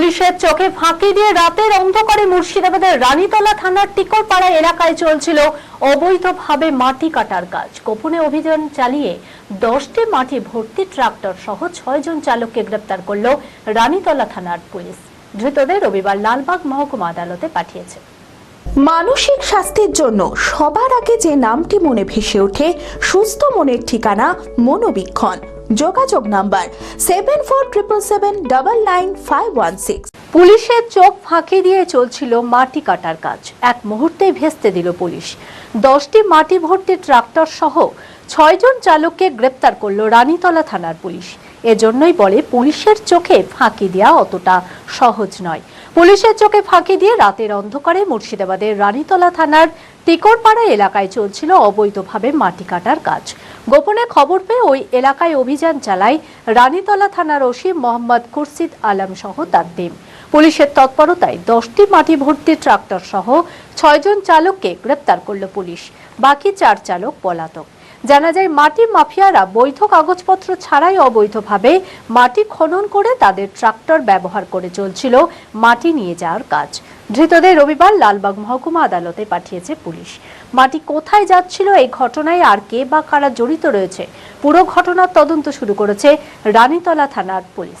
পুলিশের চোখে ফাঁকি দিয়ে রাতের অন্ধকারে মুর্শিদাবাদের রানীতলা থানার টিকরপাড়া এলাকায় চলছিল অবৈধভাবে মাটি কাটার কাজ। গোপনে অভিযান চালিয়ে দশটি মাটি ভর্তি ট্রাক্টর সহ ছয় জন চালককে গ্রেপ্তার করল রানীতলা থানার পুলিশ। ধৃতদের রবিবার লালবাগ মহকুমা আদালতে পাঠিয়েছে। মানসিক স্বাস্থ্যের জন্য সবার আগে যে নামটি মনে ভেসে ওঠে, সুস্থ মনের ঠিকানা মনোবীক্ষণ। যোগাযোগ number seven four triple seven double nine five one six পুলিশের চোখ ফাঁকি দিয়ে চলছিল মাটি কাটার কাজ। এক মুহূর্তে ভেস্তে দিল পুলিশ। দশটি মাটি ভর্তি ট্রাক্টর সহ ছয়জন চালককে গ্রেপ্তার করল রানীতলা থানার পুলিশ। এজন্যই বলে পুলিশের চোখে ফাঁকি দেওয়া অতটা সহজ নয়। পুলিশের চোখে ফাঁকি দিয়ে রাতের অন্ধকারে মুর্শিদাবাদের রানীতলা থানার টিকরপাড়া এলাকায় চলছিল অবৈধভাবে মাটি কাটার কাজ। গোপনে খবর পেয়ে ওই এলাকায় অভিযান চালায় রানীতলা থানার ওসি মোহাম্মদ খুরশিদ আলম সহ তার টিম। পুলিশের তৎপরতায় দশটি মাটি ভর্তি ট্রাক্টর সহ ছয়জন চালককে গ্রেপ্তার করল পুলিশ। বাকি চার চালক পলাতক। জানা যায়, মাটি মাফিয়ারা বৈধ কাগজপত্র ছাড়াই অবৈধভাবে মাটি খনন করে তাদের ট্রাক্টর ব্যবহার করে চলছিল মাটি নিয়ে যাওয়ার কাজ। ধৃতদের রবিবার লালবাগ মহকুমা আদালতে পাঠিয়েছে পুলিশ। মাটি কোথায় যাচ্ছিল এই ঘটনায় আর কে বা কারা জড়িত রয়েছে, পুরো ঘটনার তদন্ত শুরু করেছে রানীতলা থানার পুলিশ।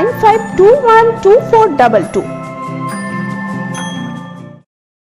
95212422